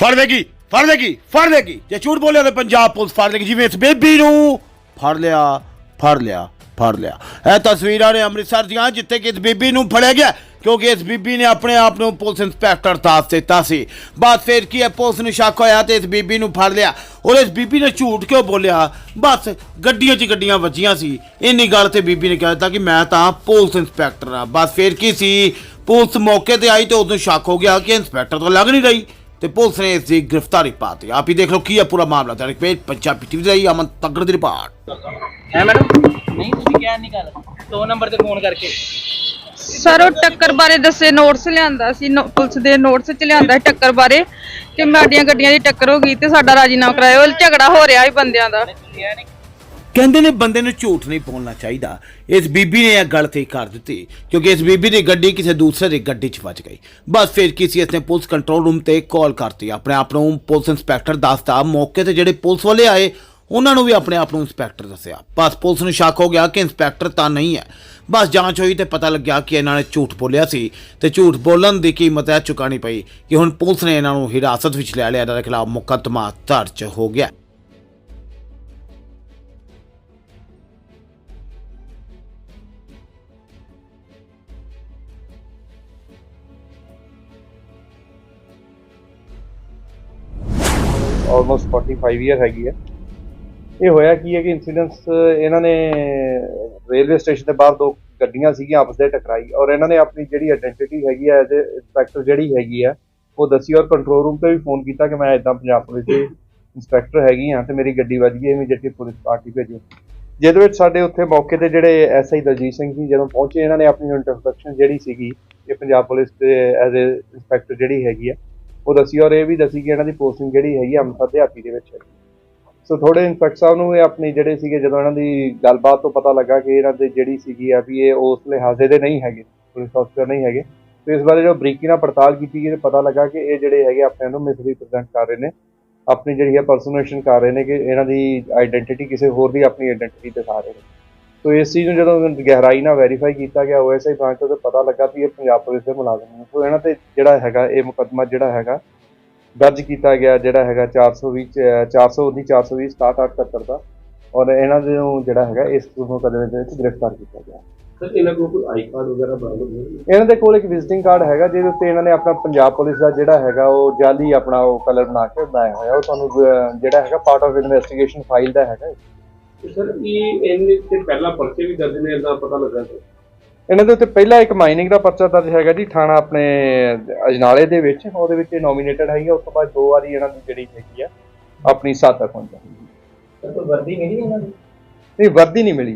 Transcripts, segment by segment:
ਫੜ ਦੇਗੀ ਫੜ ਦੇਗੀ ਫੜ ਦੇਗੀ। ਜੇ ਝੂਠ ਬੋਲਿਆ ਤਾਂ ਪੰਜਾਬ ਪੁਲਿਸ ਫੜ ਦੇਗੀ, ਜਿਵੇਂ ਇਸ ਬੇਬੀ ਨੂੰ। ਫੜ ਲਿਆ ਫੜ ਲਿਆ ਫੜ ਲਿਆ। ਇਹ ਤਸਵੀਰਾਂ ਨੇ ਅੰਮ੍ਰਿਤਸਰ ਦੀਆਂ, ਜਿੱਥੇ ਕਿ ਇਸ ਬੀਬੀ ਨੂੰ ਫੜਿਆ ਗਿਆ, ਕਿਉਂਕਿ ਇਸ ਬੀਬੀ ਨੇ ਆਪਣੇ ਆਪ ਨੂੰ ਪੁਲਿਸ ਇੰਸਪੈਕਟਰ ਦੱਸ ਦਿੱਤਾ ਸੀ। ਬਾਅਦ ਫਿਰ ਕੀ ਹੈ, ਪੁਲਿਸ ਨੂੰ ਸ਼ੱਕ ਹੋਇਆ ਤੇ ਇਸ ਬੀਬੀ ਨੂੰ ਫੜ ਲਿਆ। ਔਰ ਇਸ ਬੀਬੀ ਨੇ ਝੂਠ ਕਿਉਂ ਬੋਲਿਆ? ਬਸ ਗੱਡੀਆਂ 'ਚ ਗੱਡੀਆਂ ਵੱਜੀਆਂ ਸੀ। ਇੰਨੀ ਗੱਲ ਤੇ ਬੀਬੀ ਨੇ ਕਹਿ ਦਿੱਤਾ ਕਿ ਮੈਂ ਤਾਂ ਪੁਲਿਸ ਇੰਸਪੈਕਟਰ ਆ ਬਸ ਫਿਰ ਕੀ ਸੀ? ਪੁਲਿਸ ਮੌਕੇ ਤੇ ਆਈ ਤੇ ਉਦੋਂ ਸ਼ੱਕ ਹੋ ਗਿਆ ਕਿ ਇੰਸਪੈਕਟਰ ਤਾਂ ਲੱਗ ਨਹੀਂ ਰਹੀ। ਤੇ ਪੁਲਿਸ ਨੇ ਇਸ ਦੀ ਗ੍ਰਿਫਤਾਰੀ ਪਾਤੀ ਆਪ ਹੀ ਦੇਖ ਲਓ ਕੀ ਹੈ ਪੂਰਾ ਮਾਮਲਾ। ਤੇ ਪੇਜ ਪੰਜਾਬੀ ਟੀਵੀ ਦੇ ਲਈ ਅਮਨ ਤਗੜ ਦੀ ਰਿਪੋਰਟ। ਹੈ ਮੈਡਮ? ਨਹੀਂ ਤੁਸੀਂ ਕਿਹਾ ਨਹੀਂ ਗੱਲ। ਦੋ ਨੰਬਰ ਤੇ ਫੋਨ ਕਰਕੇ। ਸਰ ਉਹ ਟੱਕਰ ਬਾਰੇ ਦੱਸੇ ਨੋਟਸ ਲਿਆਂਦਾ ਸੀ ਨੋ- ਪੁਲਿਸ ਦੇ ਨੋਟਸ ਚ ਲਿਆਂਦਾ ਸੀ ਟੱਕਰ ਬਾਰੇ ਕਿ ਸਾਡੀਆਂ ਗੱਡੀਆਂ ਦੀ ਟੱਕਰ ਹੋ ਗਈ ਤੇ ਸਾਡਾ ਰਾਜੀਨਾਮਾ ਕਰਾਇਓ ਉਹ ਝਗੜਾ ਹੋ ਰਿਹਾ ਸੀ ਬੰਦਿਆਂ ਦਾ। ਤੁਸੀਂ ਕਿਹਾ ਨਹੀਂ ਕਹਿੰਦੇ ਨੇ ਬੰਦੇ ਨੂੰ ਝੂਠ ਨਹੀਂ ਬੋਲਣਾ ਚਾਹੀਦਾ। ਇਸ ਬੀਬੀ ਨੇ ਇਹ ਗਲਤੀ ਕਰ ਦਿੱਤੀ, ਕਿਉਂਕਿ ਇਸ ਬੀਬੀ ਦੀ ਗੱਡੀ ਕਿਸੇ ਦੂਸਰੇ ਦੀ ਗੱਡੀ 'ਚ ਵੱਜ ਗਈ। ਬਸ ਫਿਰ ਕਿਸੇ ਨੇ ਪੁਲਿਸ ਕੰਟਰੋਲ ਰੂਮ ਤੇ ਕਾਲ ਕਰਤੀ। ਆਪਣੇ ਆਪ ਨੂੰ ਪੁਲਿਸ ਇੰਸਪੈਕਟਰ ਦੱਸਤਾ। ਮੌਕੇ ਤੇ ਜਿਹੜੇ ਪੁਲਿਸ ਵਾਲੇ ਆਏ, ਉਹਨਾਂ ਨੂੰ ਵੀ ਆਪਣੇ ਆਪ ਨੂੰ ਇੰਸਪੈਕਟਰ ਦੱਸਿਆ। ਬਸ ਪੁਲਿਸ ਨੂੰ ਸ਼ੱਕ ਹੋ ਗਿਆ ਕਿ ਇੰਸਪੈਕਟਰ ਤਾਂ ਨਹੀਂ ਹੈ। ਬਸ ਜਾਂਚ ਹੋਈ ਤੇ ਪਤਾ ਲੱਗਿਆ ਕਿ ਇਹਨਾਂ ਨੇ ਝੂਠ ਬੋਲਿਆ ਸੀ। ਤੇ ਝੂਠ ਬੋਲਣ ਦੀ ਕੀਮਤ ਇਹ ਚੁਕਾਣੀ ਪਈ ਕਿ ਹੁਣ ਪੁਲਿਸ ਨੇ ਇਹਨਾਂ ਨੂੰ ਹਿਰਾਸਤ ਵਿੱਚ ਲੈ ਲਿਆ। ਇਹਨਾਂ ਦੇ ਖਿਲਾਫ ਮੁਕੱਦਮਾ ਦਰਜ ਹੋ ਗਿਆ। ਆਲਮੋਸਟ 45 ਇਅਰ ਹੈਗੀ ਹੈ। ਇਹ ਹੋਇਆ ਕੀ ਹੈ ਕਿ ਇਨਸੀਡੈਂਟਸ ਇਹਨਾਂ ਨੇ ਰੇਲਵੇ ਸਟੇਸ਼ਨ ਦੇ ਬਾਹਰ ਦੋ ਗੱਡੀਆਂ ਸੀਗੀਆਂ ਆਪਸ ਦੇ ਟਕਰਾਈ ਔਰ ਇਹਨਾਂ ਨੇ ਆਪਣੀ ਜਿਹੜੀ ਆਇਡੈਂਟੀਟੀ ਹੈਗੀ ਹੈ ਐਜ਼ ਇੰਸਪੈਕਟਰ ਜਿਹੜੀ ਹੈਗੀ ਆ ਉਹ ਦੱਸੀ ਔਰ ਕੰਟਰੋਲ ਰੂਮ ਤੇ ਵੀ ਫੋਨ ਕੀਤਾ ਕਿ ਮੈਂ ਇਦਾਂ ਪੰਜਾਬ ਪੁਲਿਸ ਦੇ ਇੰਸਪੈਕਟਰ ਹੈਗੀ ਆ ਤੇ ਮੇਰੀ ਗੱਡੀ ਵੱਜ ਗਈ ਇਮੀਡੀਏਟਲੀ ਪੁਲਿਸ ਪਾਰਟੀ ਭੇਜੋ। ਜਿਹਦੇ ਵਿੱਚ ਸਾਡੇ ਉੱਥੇ ਮੌਕੇ ਤੇ ਜਿਹੜੇ ਐਸਆਈ ਦਲਜੀਤ ਸਿੰਘ ਜੀ ਜਦੋਂ ਪਹੁੰਚੇ, ਇਹਨਾਂ ਨੇ ਆਪਣੀ ਇੰਟਰੋਡਕਸ਼ਨ ਜਿਹੜੀ ਸੀਗੀ, ਇਹ ਪੰਜਾਬ ਪੁਲਿਸ ਦੇ ਐਜ਼ ਅ ਇੰਸਪੈਕਟਰ ਜਿਹੜੀ ਹੈਗੀ ਆ ਉਹ ਦੱਸੀ, ਔਰ ਇਹ ਵੀ ਦੱਸੀ ਕਿ ਇਹਨਾਂ ਦੀ ਪੋਸਟਿੰਗ ਜਿਹੜੀ ਹੈਗੀ ਆ ਅੰਮ੍ਰਿਤਸਰ ਦਿਹਾਤੀ ਦੇ ਵਿੱਚ ਹੈ। ਸੋ ਥੋੜੇ ਇੰਸਪੈਕਟਰ ਸਾਹਿਬ ਨੂੰ ਇਹ ਆਪਣੀ ਜਿਹੜੇ ਸੀਗੇ, ਜਦੋਂ ਇਹਨਾਂ ਦੀ ਗੱਲਬਾਤ ਤੋਂ ਪਤਾ ਲੱਗਾ ਕਿ ਇਹਨਾਂ ਦੇ ਜਿਹੜੀ ਸੀਗੀ ਆ ਵੀ ਇਹ ਉਸ ਲਿਹਾਜ਼ੇ ਦੇ ਨਹੀਂ ਹੈਗੇ, ਪੁਲਿਸ ਅਫਸਰ ਨਹੀਂ ਹੈਗੇ, ਤੇ ਇਸ ਬਾਰੇ ਜੋ ਬਰੀਕੀ ਨਾਲ ਪੜਤਾਲ ਕੀਤੀ ਗਈ ਤੇ ਪਤਾ ਲੱਗਾ ਕਿ ਇਹ ਜਿਹੜੇ ਹੈਗੇ ਆਪਣੇ ਨੂੰ ਮਿਸਰੀਪ੍ਰੈਜ਼ੈਂਟ ਕਰ ਰਹੇ ਨੇ, ਆਪਣੀ ਜਿਹੜੀ ਹੈ ਪਰਸਨੇਸ਼ਨ ਕਰ ਰਹੇ ਨੇ ਕਿ ਇਹਨਾਂ ਦੀ ਆਇਡੈਂਟੀਟੀ ਕਿਸੇ ਹੋਰ ਦੀ ਆਪਣੀ ਆਇਡੈਂਟੀਟੀ ਦਿਖਾ ਰਹੇ ਨੇ। ਸੋ ਇਸ ਚੀਜ਼ ਨੂੰ ਜਦੋਂ ਗਹਿਰਾਈ ਨਾਲ ਵੈਰੀਫਾਈ ਕੀਤਾ ਗਿਆ ਓਐਸਆਈ ਬ੍ਰਾਂਚ ਤੋਂ ਤਾਂ ਪਤਾ ਲੱਗਾ ਵੀ ਇਹ ਪੰਜਾਬ ਪੁਲਿਸ ਦੇ ਮੁਲਾਜ਼ਮ ਨੇ। ਸੋ ਇਹਨਾਂ ਤੇ ਜਿਹੜਾ ਹੈਗਾ ਇਹ ਮੁਕੱਦਮਾ ਜਿਹੜਾ ਹੈਗਾ ਦਰਜ ਕੀਤਾ ਗਿਆ ਜਿਹੜਾ ਹੈਗਾ 420 ਚ- 419 420 6778 ਦਾ। ਔਰ ਇਹਨਾਂ ਦੇ ਨੂੰ ਜਿਹੜਾ ਹੈਗਾ ਇਸ ਮੁਕੱਦਮੇ ਦੇ ਵਿੱਚ ਗ੍ਰਿਫਤਾਰ ਕੀਤਾ ਗਿਆ। ਸਰ ਇਹਨਾਂ ਕੋਲ ਕੋਈ ਆਈ ਕਾਰਡ ਵਗੈਰਾ ਬਰਾਮਦ ਹੋਈ ਇਹਨਾਂ ਦੇ ਕੋਲ ਇੱਕ ਵਿਜ਼ਿਟਿੰਗ ਕਾਰਡ ਹੈਗਾ ਜਿਹਦੇ ਉੱਤੇ ਇਹਨਾਂ ਨੇ ਆਪਣਾ ਪੰਜਾਬ ਪੁਲਿਸ ਦਾ ਜਿਹੜਾ ਹੈਗਾ ਉਹ ਜਾਲੀ ਆਪਣਾ ਉਹ ਕਲਰ ਬਣਾ ਕੇ ਬਣਾਇਆ ਹੋਇਆ। ਉਹ ਤੁਹਾਨੂੰ ਜਿਹੜਾ ਹੈਗਾ ਪਾਰਟ ਆਫ ਇਨਵੈਸਟੀਗੇਸ਼ਨ ਫਾਈਲ ਦਾ ਹੈਗਾ। ਸਰ ਇਹ ਇਹਨੇ ਤੇ ਪਹਿਲਾਂ ਪਰਚੇ ਵੀ ਦਰਜ ਨੇ ਇਦਾਂ ਪਤਾ ਲੱਗਾ ਸਰ? ਇਹਨਾਂ ਦੇ ਉੱਤੇ ਪਹਿਲਾ ਇੱਕ ਮਾਈਨਿੰਗ ਦਾ ਪਰਚਾ ਦਰਜ ਹੈਗਾ ਜੀ ਥਾਣਾ ਆਪਣੇ ਅਜਨਾਲੇ ਦੇ ਵਿੱਚ ਉਹਦੇ ਵਿੱਚ ਨੋਮੀਨੇਟਡ ਹੈਗੀ ਆ, ਉਸ ਤੋਂ ਬਾਅਦ ਦੋ ਵਾਰੀ ਇਹਨਾਂ ਦੀ ਜਿਹੜੀ ਹੈਗੀ ਆ ਆਪਣੀ ਸਾਥ ਪਹੁੰਚਾ ਸਰ ਕੋਈ ਵਰਦੀ ਮਿਲੀ ਇਹਨਾਂ ਨੂੰ? ਨਹੀਂ ਵਰਦੀ ਨਹੀਂ ਮਿਲੀ।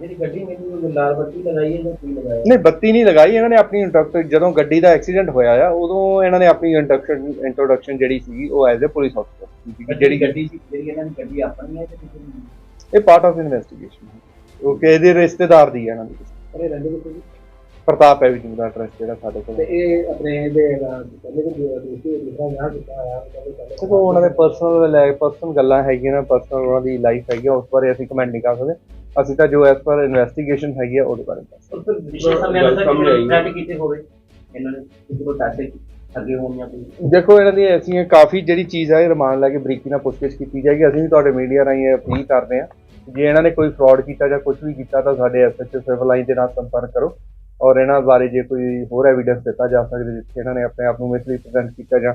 ਜਿਹੜੀ ਗੱਡੀ ਮਿਲੀ ਉਹ ਲਾਲ ਬੱਤੀ ਲਗਾਈ ਹੈ ਜਾਂ ਕੀ ਲਗਾਇਆ? ਨਹੀਂ ਬੱਤੀ ਨਹੀਂ ਲਗਾਈ ਇਹਨਾਂ ਨੇ ਆਪਣੀ ਇੰਟਰੋਡਕਸ਼ਨ ਜਦੋਂ ਗੱਡੀ ਦਾ ਐਕਸੀਡੈਂਟ ਹੋਇਆ ਆ ਉਦੋਂ ਇਹਨਾਂ ਨੇ ਆਪਣੀ ਇੰਟਰੋਡਕਸ਼ਨ ਇੰਟਰੋਡਕਸ਼ਨ ਜਿਹੜੀ ਸੀਗੀ ਉਹ ਐਜ਼ ਅ ਪੁਲਿਸ ਅਫਸਰ ਜਿਹੜੀ ਗੱਡੀ ਸੀ ਜਿਹੜੀ ਇਹਨਾਂ ਦੀ ਗੱਡੀ ਆਪਣੀ ਹੈ ਜਾਂ ਕਿਸੇ ਦੀ? ਇਹ ਪਾਰਟ ਆਫ ਇਨਵੈਸਟੀਗੇਸ਼ਨ ਉਹ ਕਿ ਇਹਦੇ ਰਿਸ਼ਤੇਦਾਰ ਦੀ ਹੈ ਇਹਨਾਂ ਦੀ ਅਰੇ ਰਹਿੰਦੇ ਕਿੱਥੇ ਜੀ? ਪ੍ਰਤਾਪ ਹੈ ਵੀ ਦਾ ਐਡਰੈਸ ਜਿਹੜਾ ਸਾਡੇ ਕੋਲ। ਤੇ ਇਹ ਆਪਣੇ ਦੇ ਪਹਿਲੇ ਦੇ ਦੂਸਰੇ ਦੂਸਰਾ ਵਿਆਹ ਕੀਤਾ ਹੋਇਆ ਪਹਿਲੇ ਪਹਿਲੇ ਦੇਖੋ ਉਹਨਾਂ ਦੇ ਪਰਸਨਲ ਲੈ ਪਰਸਨਲ ਗੱਲਾਂ ਹੈਗੀਆਂ ਨੇ ਪਰਸਨਲ ਉਹਨਾਂ ਦੀ ਲਾਈਫ ਹੈਗੀ ਆ, ਉਸ ਬਾਰੇ ਅਸੀਂ ਕਮੈਂਟ ਨਹੀਂ ਕਰ ਸਕਦੇ। ਅਸੀਂ ਤਾਂ ਜੋ ਐਸ ਪਰ ਇਨਵੈਸਟੀਗੇਸ਼ਨ ਹੈਗੀ ਆ ਉਹਦੇ ਬਾਰੇ ਦੱਸ ਉਸ ਵਿਸ਼ੇ ਸਮੇਂ ਆਈ। ਥ੍ਰੈਟ ਕੀਤੇ ਹੋਵੇ? ਇਹਨਾਂ ਨੇ ਕਿਸੇ ਕੋਲ ਪੈਸੇ ਅੱਗੇ ਹੋਣ ਜਾਂ ਕੋਈ? ਦੇਖੋ ਇਹਨਾਂ ਦੀ ਐਸੀਆਂ ਕਾਫੀ ਜਿਹੜੀ ਚੀਜ਼ ਹੈ ਇਹ ਰਿਮਾਂਡ ਲੈ ਕੇ ਬਰੀਕੀ ਨਾਲ ਪੁੱਛਗਿੱਛ ਕੀਤੀ ਜਾਏਗੀ। ਅਸੀਂ ਵੀ ਤੁਹਾਡੇ ਮੀਡੀਆ ਰਾਹੀਂ ਇਹ ਅਪੀਲ ਕਰਦੇ ਹਾਂ। ਜੇ ਇਹਨਾਂ ਨੇ ਕੋਈ ਫਰਾਡ ਕੀਤਾ ਜਾਂ ਕੁਝ ਵੀ ਕੀਤਾ ਤਾਂ ਸਾਡੇ ਐਸਐਚਓ ਸਿਵਲ ਲਾਈਨ ਦੇ ਨਾਲ ਸੰਪਰਕ ਕਰੋ ਔਰ ਇਹਨਾਂ ਬਾਰੇ ਜੇ ਕੋਈ ਹੋਰ ਐਵੀਡੈਂਸ ਦਿੱਤਾ ਜਾ ਸਕਦਾ ਜਿੱਥੇ ਇਹਨਾਂ ਨੇ ਆਪਣੇ ਆਪ ਨੂੰ ਮਿਸਰੀਪ੍ਰੈਜ਼ੈਂਟ ਕੀਤਾ ਜਾਂ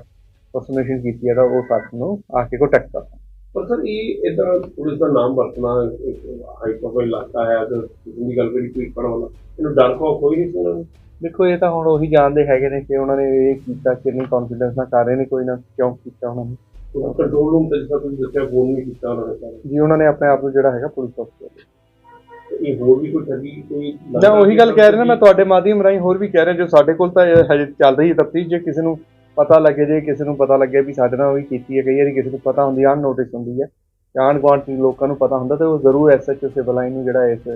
ਪਰਸਨੇਸ਼ਨ ਕੀਤੀ ਹੈ ਤਾਂ ਉਹ ਸਾਨੂੰ ਆ ਕੇ ਕੰਟੈਕਟ ਕਰੋ ਪਰ ਸਰ ਇਹ ਇਦਾਂ ਪੁਲਿਸ ਦਾ ਨਾਮ ਵਰਤਣਾ ਹਾਈ ਪ੍ਰੋਫਾਈਲ ਇਲਾਕਾ ਹੈ ਤੇ ਕਿਸੇ ਦੀ ਗੱਲ ਕਰੀ ਕੋਈ ਪੜਨ ਵਾਲਾ ਇਹਨੂੰ ਡਰ ਖੌਫ ਕੋਈ ਨਹੀਂ ਸੀ ਉਹਨਾਂ ਨੂੰ? ਦੇਖੋ ਇਹ ਤਾਂ ਹੁਣ ਉਹੀ ਜਾਣਦੇ ਹੈਗੇ ਨੇ ਕਿ ਉਹਨਾਂ ਨੇ ਇਹ ਕੀਤਾ ਕਿੰਨੀ ਕੌਨਫੀਡੈਂਸ ਨਾਲ ਕਰ ਰਹੇ ਨੇ ਕੋਈ ਨਾ ਕਿਉਂ ਕੀਤਾ ਉਹਨਾਂ ਨੇ। ਕੰਟਰੋਲ ਰੂਮ ਤੇ ਜਿਸ ਤੁਸੀਂ ਦੱਸਿਆ ਫੋਨ ਨਹੀਂ ਕੀਤਾ ਉਹਨਾਂ ਨੇ ਸਰ। ਜੀ ਉਹਨਾਂ ਨੇ ਆਪਣੇ ਆਪ ਨੂੰ ਜਿਹੜਾ ਹੈਗਾ ਪੁਲਿਸ ਅਫਸਰ ਤੇ ਇਹ ਹੋਰ ਵੀ ਕੋਈ ਠੱਗੀ ਕੋਈ ਜਾਂ ਉਹੀ ਗੱਲ ਕਹਿ ਰਿਹਾ ਨਾ ਮੈਂ ਤੁਹਾਡੇ ਮਾਧਿਅਮ ਰਾਹੀਂ ਹੋਰ ਵੀ ਕਹਿ ਰਿਹਾ ਜੋ ਸਾਡੇ ਕੋਲ ਤਾਂ ਇਹ ਹਜੇ ਚੱਲ ਰਹੀ ਹੈ ਤਫਤੀਸ਼ ਜੇ ਕਿਸੇ ਨੂੰ ਪਤਾ ਲੱਗੇ ਜੇ ਕਿਸੇ ਨੂੰ ਪਤਾ ਲੱਗੇ ਵੀ ਸਾਡੇ ਨਾਲ ਵੀ ਕੀਤੀ ਹੈ ਕਈ ਵਾਰੀ ਕਿਸੇ ਨੂੰ ਪਤਾ ਹੁੰਦੀ ਅਨ ਨੋਟਿਸ ਹੁੰਦੀ ਹੈ ਜਾਣ ਗੁਆਂਢ ਦੇ ਲੋਕਾਂ ਨੂੰ ਪਤਾ ਹੁੰਦਾ ਤੇ ਉਹ ਜ਼ਰੂਰ ਐਸਐਚਓ ਸਿਵਲ ਲਾਈਨ ਨੂੰ ਜਿਹੜਾ ਇਸ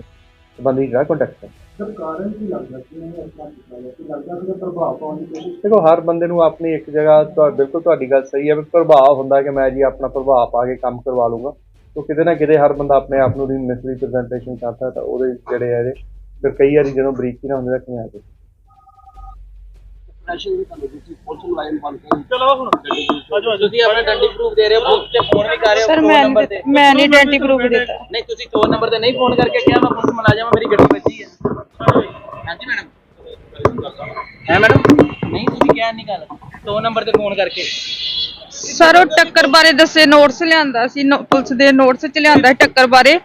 ਸੰਬੰਧੀ ਜਿਹੜਾ ਕੰਟੈਕਟ ਕਰ। ਸਰ ਕਾਰਨ ਕੀ ਲੱਗਦਾ ਕਿ ਇਹਨਾਂ ਨੇ ਆਪਣਾ ਕੀਤਾ ਹੈ ਕਿ ਲੱਗਦਾ ਕਿ ਪ੍ਰਭਾਵ ਪਾਉਣ ਦੀ ਕੋਸ਼ਿਸ਼ ਦੇਖੋ ਹਰ ਬੰਦੇ ਨੂੰ ਆਪਣੀ ਇੱਕ ਜਗ੍ਹਾ ਤੁਹਾ ਬਿਲਕੁਲ ਤੁਹਾਡੀ ਗੱਲ ਸਹੀ ਹੈ ਵੀ ਪ੍ਰਭਾਵ ਹੁੰਦਾ ਕਿ ਮੈਂ ਜੀ ਆਪਣਾ ਪ੍ਰਭਾਵ ਪਾ ਕੇ ਕੰਮ ਕਰਵਾ ਲੂੰਗਾ ਤੋ ਕਿਤੇ ਨਾ ਕਿਤੇ ਹਰ ਬੰਦਾ ਆਪਣੇ ਆਪ ਨੂੰ ਦੀ ਮਿਸਰੀਪ੍ਰੈਜ਼ੈਂਟੇਸ਼ਨ ਕਰਦਾ ਤਾਂ ਉਹਦੇ ਜਿਹੜੇ ਹੈ ਇਹਦੇ ਫਿਰ ਕਈ ਵਾਰੀ ਜਦੋਂ ਬਰੀਕੀ ਨਾਲ ਹੁੰਦੇ ਤਾਂ ਕਿਵੇਂ ਆ। ਪ੍ਰੈਸ਼ਰ ਵੀ ਤੁਹਾਨੂੰ ਦਿੱਤੀ ਪੁਲਿਸ ਮੁਲਾਜ਼ਮ ਬਣ ਕੇ ਤੁਸੀਂ ਆਪਣਾ ਆਇਡੈਂਟੀ ਪ੍ਰੂਫ ਦੇ ਰਹੇ ਹੋ ਬੁੱਕ ਤੇ ਫੋਨ ਵੀ ਕਰ ਰਹੇ ਹੋ ਸਰ ਫੋਨ ਮੈਂ ਨੰਬਰ ਤੇ। ਮੈਂ ਨਹੀਂ ਆਇਡੈਂਟੀ ਪ੍ਰੂਫ ਦਿੱਤਾ। ਨਹੀਂ ਤੁਸੀਂ ਫੋਨ ਨੰਬਰ ਤੇ ਨਹੀਂ ਫੋਨ ਕਰਕੇ ਕਿਹਾ ਮੈਂ ਪੁਲਿਸ ਮੁਲਾਜ਼ਮ ਹਾਂ, ਮੇਰੀ ਗੱਡੀ ਵੱਜੀ ਹੈ ਹਾਂਜੀ ਮੈਡਮ ਹੈ ਮੈਡਮ ਨਹੀਂ ਤੁਸੀਂ ਕਿਹਾ ਨਹੀਂ ਗੱਲ। ਫੋਨ ਨੰਬਰ ਤੇ ਫੋਨ ਕਰਕੇ। ਸਰ ਉਹ ਟੱਕਰ ਬਾਰੇ ਦੱਸੇ ਨੋਟਸ ਲਿਆਂਦਾ ਸੀ ਨੋ- ਪੁਲਿਸ ਦੇ ਨੋਟਸ ਚ ਲਿਆਂਦਾ ਸੀ ਟੱਕਰ ਬਾਰੇ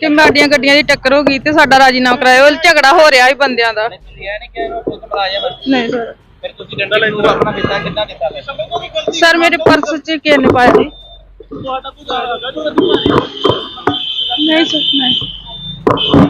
ਕਿ ਸਾਡੀਆਂ ਗੱਡੀਆਂ ਦੀ ਟੱਕਰ ਹੋ ਗਈ ਤੇ ਸਾਡਾ ਰਾਜੀਨਾਮਾ ਕਰਾਇਓ ਉਹ ਝਗੜਾ ਹੋ ਰਿਹਾ ਸੀ ਬੰਦਿਆਂ ਦਾ। ਨਹੀਂ ਤੁਸੀਂ ਇਹ ਨਹੀਂ ਕਿਹਾ ਮੈਂ ਪੁਲਿਸ ਮੁਲਾਜ਼ਮ ਹਾਂ। ਨਹੀਂ ਸਰ। ਫਿਰ ਤੁਸੀਂ ਆਇਡੈਂਟੀ ਪ੍ਰੂਫ ਆਪਣਾ ਦਿੱਤਾ ਕਿੱਦਾਂ ਦਿੱਤਾ ਫਿਰ ਸਰ ਮੇਰੇ ਪਰਸ ਚ ਕਿਸ ਨੇ? ਪਾਇਆ ਜੀ ਨਹੀਂ ਸਰ ਨਹੀਂ।